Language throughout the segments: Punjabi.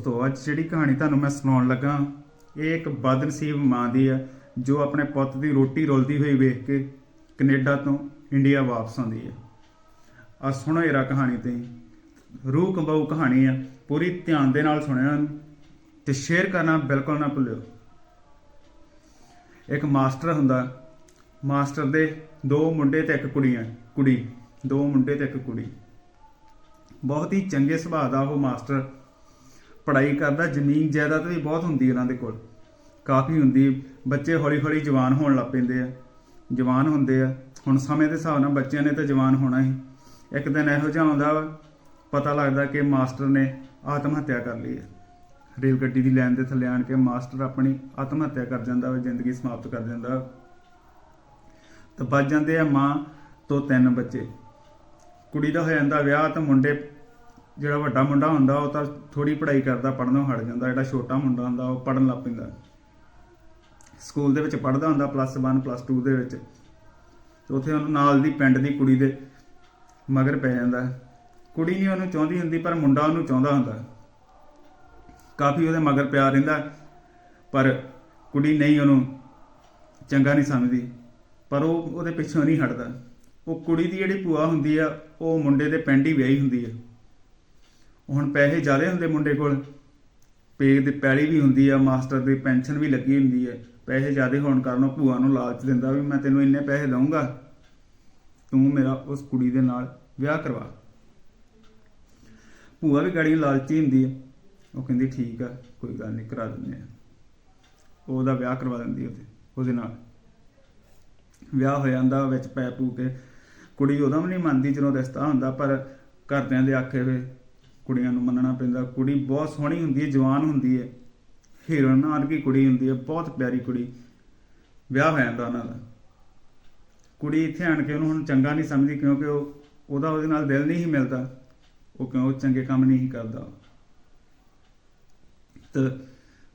ਦੋਸਤੋ, ਅੱਜ ਜਿਹੜੀ ਕਹਾਣੀ ਤੁਹਾਨੂੰ ਮੈਂ ਸੁਣਾਉਣ ਲੱਗਾ, ਇਹ ਇੱਕ ਬਦਨਸੀਬ ਮਾਂ ਦੀ ਹੈ ਜੋ ਆਪਣੇ ਪੁੱਤ ਦੀ ਰੋਟੀ ਰੁਲਦੀ ਹੋਈ ਵੇਖ ਕੇ ਕੈਨੇਡਾ ਤੋਂ ਇੰਡੀਆ ਵਾਪਸ ਆਉਂਦੀ ਹੈ ਆ ਸੁਣੋ ਇਹਰਾ ਕਹਾਣੀ ਤੇ ਰੂਹ ਕੰਬਾਊ ਕਹਾਣੀ ਹੈ ਪੂਰੀ ਧਿਆਨ ਦੇ ਨਾਲ ਸੁਣਿਓ ਇਹਨੂੰ, ਤੇ ਸ਼ੇਅਰ ਕਰਨਾ ਬਿਲਕੁਲ ਨਾ ਭੁੱਲਿਓ। ਇੱਕ ਮਾਸਟਰ ਹੁੰਦਾ, ਮਾਸਟਰ ਦੇ ਦੋ ਮੁੰਡੇ ਤੇ ਇੱਕ ਕੁੜੀਆਂ ਕੁੜੀ, ਦੋ ਮੁੰਡੇ ਤੇ ਇੱਕ ਕੁੜੀ। ਬਹੁਤ ਹੀ ਚੰਗੇ ਸੁਭਾਅ ਦਾ ਉਹ ਮਾਸਟਰ ਪੜ੍ਹਾਈ ਕਰਦਾ, ਜ਼ਮੀਨ ਜਾਇਦਾਦ ਵੀ ਬਹੁਤ ਹੁੰਦੀ ਉਹਨਾਂ ਦੇ ਕੋਲ। ਕਾਫੀ ਹੁੰਦੀ, ਬੱਚੇ ਹੌਲੀ ਹੌਲੀ ਜਵਾਨ ਹੋਣ ਲੱਗ ਪੈਂਦੇ ਆ। ਜਵਾਨ ਹੁੰਦੇ ਆ। ਹੁਣ ਸਮੇਂ ਦੇ ਹਿਸਾਬ ਨਾਲ ਬੱਚਿਆਂ ਨੇ ਤਾਂ ਜਵਾਨ ਹੋਣਾ ਹੀ। ਇੱਕ ਦਿਨ ਇਹੋ ਜਿਹਾ ਆਉਂਦਾ ਵਾ, ਪਤਾ ਲੱਗਦਾ ਕਿ ਮਾਸਟਰ ਨੇ ਆਤਮ ਹੱਤਿਆ ਕਰ ਲਈ ਹੈ ਰੇਲ ਗੱਡੀ ਦੀ ਲਾਈਨ ਦੇ ਥੱਲੇ ਆਣ ਕੇ ਮਾਸਟਰ ਆਪਣੀ ਆਤਮ ਹੱਤਿਆ ਕਰ ਜਾਂਦਾ ਵਾ, ਜ਼ਿੰਦਗੀ ਸਮਾਪਤ ਕਰ ਦਿੰਦਾ ਵਾ। ਤਾਂ ਬਚ ਜਾਂਦੇ ਆ ਮਾਂ ਤੋਂ ਤਿੰਨ ਬੱਚੇ। ਕੁੜੀ ਦਾ ਹੋ ਜਾਂਦਾ ਵਿਆਹ ਤਾਂ ਮੁੰਡੇ ਜਿਹੜਾ ਵੱਡਾ ਮੁੰਡਾ ਹੁੰਦਾ, ਉਹ ਤਾਂ ਥੋੜੀ ਪੜ੍ਹਾਈ ਕਰਦਾ, ਪੜ੍ਹਨੋਂ ਹਟ ਜਾਂਦਾ। ਜਿਹੜਾ ਛੋਟਾ ਮੁੰਡਾ ਹੁੰਦਾ, ਉਹ ਪੜ੍ਹਨ ਲੱਗ ਪੈਂਦਾ। ਸਕੂਲ ਦੇ ਵਿੱਚ ਪੜ੍ਹਦਾ ਹੁੰਦਾ ਪਲੱਸ 1 ਪਲੱਸ 2 ਦੇ ਵਿੱਚ। ਤੇ ਉੱਥੇ ਉਹਨੂੰ ਨਾਲ ਦੀ ਪਿੰਡ ਦੀ ਕੁੜੀ ਦੇ ਮਗਰ ਪੈ ਜਾਂਦਾ। ਕੁੜੀ ਨਹੀਂ ਉਹਨੂੰ ਚਾਹੁੰਦੀ ਹੁੰਦੀ, ਪਰ ਮੁੰਡਾ ਉਹਨੂੰ ਚਾਹੁੰਦਾ ਹੁੰਦਾ। ਕਾਫੀ ਉਹਦੇ ਮਗਰ ਪਿਆ ਰਹਿੰਦਾ, ਪਰ ਕੁੜੀ ਨਹੀਂ ਉਹਨੂੰ ਚੰਗਾ ਨਹੀਂ ਸਮਝਦੀ। ਪਰ ਉਹ ਉਹਦੇ ਪਿੱਛੋਂ ਨਹੀਂ ਹਟਦਾ। ਉਹ ਕੁੜੀ ਦੀ ਜਿਹੜੀ ਭੂਆ ਹੁੰਦੀ ਆ, ਉਹ ਮੁੰਡੇ ਦੇ ਪਿੰਡ ਹੀ ਵਿਆਹੀ ਹੁੰਦੀ ਆ। ਹੁਣ ਪੈਸੇ ਜ਼ਿਆਦੇ ਹੁੰਦੇ ਮੁੰਡੇ ਕੋਲ। ਪੇ ਦੀ ਪੈਲੀ ਵੀ ਹੁੰਦੀ ਆ, ਮਾਸਟਰ ਦੀ ਪੈਨਸ਼ਨ ਵੀ ਲੱਗੀ ਹੁੰਦੀ ਹੈ ਪੈਸੇ ਜ਼ਿਆਦੇ ਹੋਣ ਕਾਰਨ ਉਹ ਭੂਆ ਨੂੰ ਲਾਲਚ ਦਿੰਦਾ ਵੀ ਮੈਂ ਤੈਨੂੰ ਇੰਨੇ ਪੈਸੇ ਦਊਂਗਾ। ਤੂੰ ਮੇਰਾ ਉਸ ਕੁੜੀ ਦੇ ਨਾਲ ਵਿਆਹ ਕਰਵਾ। ਭੂਆ ਵੀ ਗਾੜੀ ਲਾਲਚੀ ਹੁੰਦੀ ਹੈ ਉਹ ਕਹਿੰਦੀ, ਠੀਕ ਆ, ਕੋਈ ਗੱਲ ਨਹੀਂ, ਕਰਾ ਦਿੰਦੇ ਆ। ਉਹਦਾ ਵਿਆਹ ਕਰਵਾ ਦਿੰਦੀ ਉਹਦੇ ਉਹਦੇ ਨਾਲ। ਵਿਆਹ ਹੋ ਜਾਂਦਾ ਵਿੱਚ ਪੈ ਪੂ ਕੇ। ਕੁੜੀ ਉਹਦਾ ਵੀ ਨਹੀਂ ਮੰਨਦੀ ਜਦੋਂ ਰਿਸ਼ਤਾ ਹੁੰਦਾ, ਪਰ ਘਰਦਿਆਂ ਦੇ ਆਖੇ ਵੇ ਕੁੜੀਆਂ ਨੂੰ ਮੰਨਣਾ ਪੈਂਦਾ। ਕੁੜੀ ਬਹੁਤ ਸੋਹਣੀ ਹੁੰਦੀ ਹੈ, ਜਵਾਨ ਹੁੰਦੀ ਹੈ। ਹੀਰੋਇਨ ਵਰਗੀ ਕੁੜੀ ਹੁੰਦੀ ਹੈ, ਬਹੁਤ ਪਿਆਰੀ ਕੁੜੀ। ਵਿਆਹ ਹੋ ਜਾਂਦਾ ਉਹਨਾਂ ਦਾ। ਕੁੜੀ ਇੱਥੇ ਆਣ ਕੇ ਉਹਨੂੰ ਹੁਣ ਚੰਗਾ ਨਹੀਂ ਸਮਝਦੀ ਕਿਉਂਕਿ ਉਹ ਉਹਦਾ ਉਹਦੇ ਨਾਲ ਦਿਲ ਨਹੀਂ ਹੀ ਮਿਲਦਾ। ਉਹ ਕਿਉਂ? ਚੰਗੇ ਕੰਮ ਨਹੀਂ ਕਰਦਾ। ਤੇ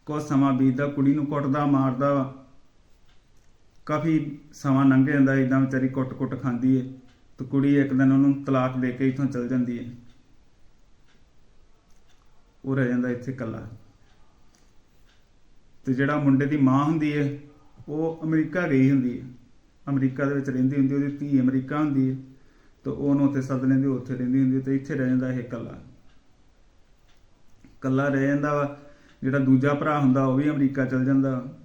ਕੁਝ ਸਮਾਂ ਬੀਤਦਾ, ਕੁੜੀ ਨੂੰ ਕੁੱਟਦਾ, ਮਾਰਦਾ। ਵਾ ਕਾਫੀ ਸਮਾਂ ਲੰਘ ਜਾਂਦਾ ਇਦਾਂ ਵਿਚਾਰੀ ਕੁੱਟ-ਕੁੱਟ ਖਾਂਦੀ ਏ ਤੇ ਕੁੜੀ ਇੱਕ ਦਿਨ ਉਹਨੂੰ ਤਲਾਕ ਦੇ ਕੇ ਇਥੋਂ ਚਲ ਜਾਂਦੀ ਏ ਉਹ ਰਹਿ ਜਾਂਦਾ ਇੱਥੇ ਇਕੱਲਾ। ਤੇ ਜਿਹੜਾ ਮੁੰਡੇ ਦੀ ਮਾਂ ਹੁੰਦੀ ਹੈ, ਉਹ ਅਮਰੀਕਾ ਗਈ ਹੁੰਦੀ ਹੈ। ਅਮਰੀਕਾ ਦੇ ਵਿੱਚ ਰਹਿੰਦੀ ਹੁੰਦੀ ਉਹਦੀ ਧੀ ਅਮਰੀਕਾ ਹੁੰਦੀ ਹੈ। ਤੇ ਉਹਨੂੰ ਉੱਥੇ ਸੱਦ ਲੈਂਦੀ, ਉੱਥੇ ਰਹਿੰਦੀ ਹੁੰਦੀ ਤੇ ਇੱਥੇ ਰਹਿ ਜਾਂਦਾ ਇਹ ਇਕੱਲਾ। ਇਕੱਲਾ ਰਹਿ ਜਾਂਦਾ ਵਾ, ਜਿਹੜਾ ਦੂਜਾ ਭਰਾ ਹੁੰਦਾ, ਉਹ ਵੀ ਅਮਰੀਕਾ ਚਲ ਜਾਂਦਾ।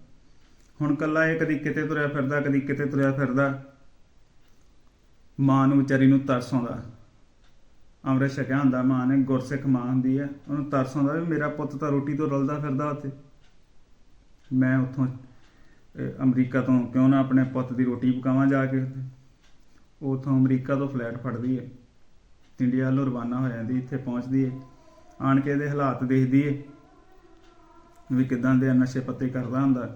ਹੁਣ ਇਕੱਲਾ ਇਹ ਕਦੀ ਕਿਤੇ ਤੁਰਿਆ ਫਿਰਦਾ, ਕਦੀ ਕਿਤੇ ਤੁਰਿਆ ਫਿਰਦਾ। ਮਾਂ ਨੂੰ ਵਿਚਾਰੀ ਨੂੰ ਤਰਸ ਆਉਂਦਾ। ਅੰਮ੍ਰਿਤ ਛਕਿਆ ਹੁੰਦਾ ਮਾਂ ਨੇ ਗੁਰਸਿੱਖ ਮਾਂ ਹੁੰਦੀ ਹੈ ਉਹਨੂੰ ਤਰਸ ਆਉਂਦਾ ਵੀ ਮੇਰਾ ਪੁੱਤ ਤਾਂ ਰੋਟੀ ਤੋਂ ਰਲਦਾ ਫਿਰਦਾ ਉੱਥੇ। ਮੈਂ ਉੱਥੋਂ ਅਮਰੀਕਾ ਤੋਂ ਕਿਉਂ ਨਾ ਆਪਣੇ ਪੁੱਤ ਦੀ ਰੋਟੀ ਪਕਾਵਾਂ ਜਾ ਕੇ ਉਹ ਉੱਥੋਂ ਅਮਰੀਕਾ ਤੋਂ ਫਲੈਟ ਫੜਦੀ ਹੈ। ਇੰਡੀਆ ਵੱਲੋਂ ਰਵਾਨਾ ਹੋ ਜਾਂਦੀ ਇੱਥੇ ਪਹੁੰਚਦੀ ਹੈ। ਆਣ ਕੇ ਇਹਦੇ ਹਾਲਾਤ ਦੇਖਦੀ ਹੈ ਵੀ ਕਿਦਾਂ ਦੇ ਆ, ਨਸ਼ੇ ਪੱਤੇ ਕਰਦਾ ਹੁੰਦਾ।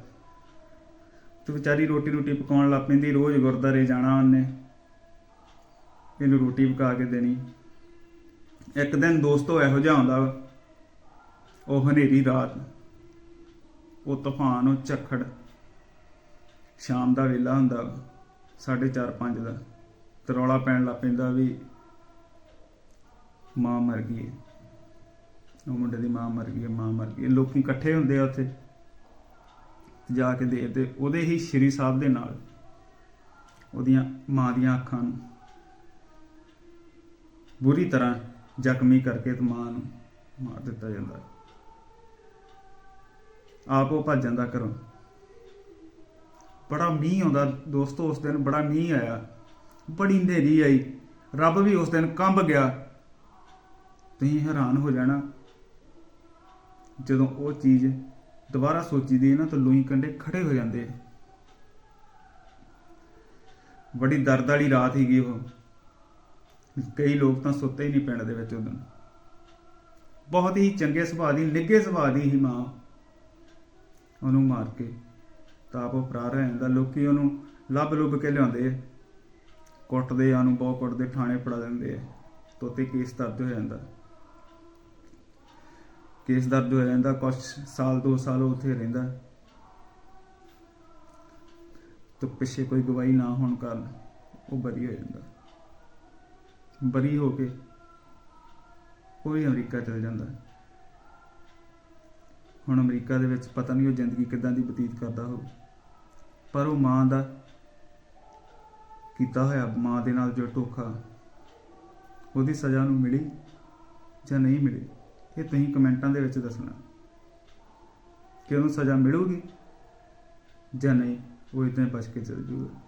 ਤੇ ਵਿਚਾਰੀ ਰੋਟੀ ਰੋਟੀ ਪਕਾਉਣ ਲੱਗ ਪੈਂਦੀ ਰੋਜ਼ ਗੁਰਦਾਰੇ ਜਾਣਾ ਉਹਨੇ। ਇਹਨੂੰ ਰੋਟੀ ਪਕਾ ਕੇ ਦੇਣੀ। ਇੱਕ ਦਿਨ ਦੋਸਤੋ ਇਹੋ ਜਿਹਾ ਆਉਂਦਾ ਵਾ, ਉਹ ਹਨੇਰੀ ਰਾਤ ਉਹ ਤੂਫਾਨ ਉਹ ਝੱਖੜ। ਸ਼ਾਮ ਦਾ ਵੇਲਾ ਹੁੰਦਾ 4:30 5 ਦਾ। ਤੇ ਰੌਲਾ ਪੈਣ ਲੱਗ ਪੈਂਦਾ ਵੀ ਮਾਂ ਮਰ ਗਈ ਉਹ ਮੁੰਡੇ ਦੀ ਮਾਂ ਮਰ ਗਈ ਮਾਂ ਮਰ ਗਈ ਹੈ ਲੋਕੀ ਇਕੱਠੇ ਹੁੰਦੇ ਆ ਉੱਥੇ। ਜਾ ਕੇ ਦੇਖਦੇ ਉਹਦੇ ਹੀ ਸ਼੍ਰੀ ਸਾਹਿਬ ਦੇ ਨਾਲ ਉਹਦੀਆਂ ਮਾਂ ਦੀਆਂ ਅੱਖਾਂ ਨੂੰ ਬੁਰੀ ਤਰ੍ਹਾਂ ਜ਼ਖਮੀ ਕਰਕੇ ਤੇ ਮਾਂ ਨੂੰ ਮਾਰ ਦਿੱਤਾ ਜਾਂਦਾ। ਆਪ ਉਹ ਭੱਜ ਜਾਂਦਾ ਘਰੋਂ। ਬੜਾ ਮੀਂਹ ਆਉਂਦਾ ਦੋਸਤੋ, ਉਸ ਦਿਨ ਬੜਾ ਮੀਂਹ ਆਇਆ। ਬੜੀ ਹਨੇਰੀ ਆਈ। ਰੱਬ ਵੀ ਉਸ ਦਿਨ ਕੰਬ ਗਿਆ। ਤੁਸੀਂ ਹੈਰਾਨ ਹੋ ਜਾਣਾ। ਜਦੋਂ ਉਹ ਚੀਜ਼ ਦੁਬਾਰਾ ਸੋਚੀਦੀ ਹੈ ਨਾ, ਤਾਂ ਲੋਈ ਕੰਡੇ ਖੜੇ ਹੋ ਜਾਂਦੇ ਬੜੀ ਦਰਦ ਵਾਲੀ ਰਾਤ ਸੀਗੀ ਉਹ। ਕਈ ਲੋਕ ਤਾਂ ਸੁੱਤੇ ਹੀ ਨਹੀਂ ਪਿੰਡ ਦੇ ਵਿੱਚ ਉਦੋਂ। ਬਹੁਤ ਹੀ ਚੰਗੇ ਸੁਭਾਅ ਦੀ, ਨਿੱਘੇ ਸੁਭਾਅ ਦੀ ਹੀ ਮਾਂ ਉਹਨੂੰ ਮਾਰ ਕੇ ਤਾਂ ਆਪ ਉਹ ਫਰਾਰ ਜਾਂਦਾ। ਲੋਕੀ ਉਹਨੂੰ ਲੱਭ ਲੁੱਭ ਕੇ ਲਿਆਉਂਦੇ ਆ। ਕੁੱਟਦੇ ਆ ਉਹਨੂੰ, ਬਹੁਤ ਕੁੱਟਦੇ ਥਾਣੇ ਪੜਾ ਦਿੰਦੇ ਆ। ਤੋਤੇ ਕੇਸ ਦਰਜ ਹੋ ਜਾਂਦਾ। ਕੇਸ ਦਰਜ ਹੋ ਜਾਂਦਾ ਕੁਝ ਸਾਲ, ਦੋ ਸਾਲ ਉਹ ਉੱਥੇ ਰਹਿੰਦਾ। ਤੇ ਪਿੱਛੇ ਕੋਈ ਗਵਾਹੀ ਨਾ ਹੋਣ ਕਾਰਨ ਉਹ ਬਰੀ ਹੋ ਜਾਂਦਾ। ਬਰੀ ਹੋ ਕੇ ਉਹ ਵੀ ਅਮਰੀਕਾ ਚਲ ਜਾਂਦਾ ਹੁਣ ਅਮਰੀਕਾ ਦੇ ਵਿੱਚ ਪਤਾ ਨਹੀਂ ਉਹ ਜ਼ਿੰਦਗੀ ਕਿੱਦਾਂ ਦੀ ਬਤੀਤ ਕਰਦਾ ਹੋਊ। ਪਰ ਉਹ ਮਾਂ ਦਾ ਕੀਤਾ ਹੋਇਆ ਮਾਂ ਦੇ ਨਾਲ ਜੋ ਧੋਖਾ, ਉਹਦੀ ਸਜ਼ਾ ਨੂੰ ਮਿਲੀ ਜਾਂ ਨਹੀਂ ਮਿਲੀ, ਇਹ ਤੁਸੀਂ ਕਮੈਂਟਾਂ ਦੇ ਵਿੱਚ ਦੱਸਣਾ। ਕਿ ਉਹਨੂੰ ਸਜ਼ਾ ਮਿਲੂਗੀ ਜਾਂ ਨਹੀਂ, ਉਹ ਇਦਾਂ ਬਚ ਕੇ ਚਲ ਜੂਗਾ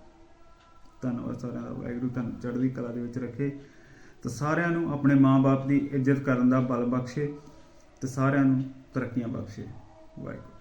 ਧੰਨਵਾਦ ਸਾਰਿਆਂ ਦਾ, ਵਾਹਿਗੁਰੂ ਤੁਹਾਨੂੰ ਚੜ੍ਹਦੀ ਕਲਾ ਦੇ ਵਿੱਚ ਰੱਖੇ। ਤੇ ਸਾਰਿਆਂ ਨੂੰ ਆਪਣੇ ਮਾਂ-ਬਾਪ ਦੀ ਇੱਜ਼ਤ ਕਰਨ ਦਾ ਬਲ ਬਖਸ਼ੇ ਤੇ ਸਾਰਿਆਂ ਨੂੰ ਤਰੱਕੀਆਂ ਬਖਸ਼ੇ। ਵਾਹਿਗੁਰੂ।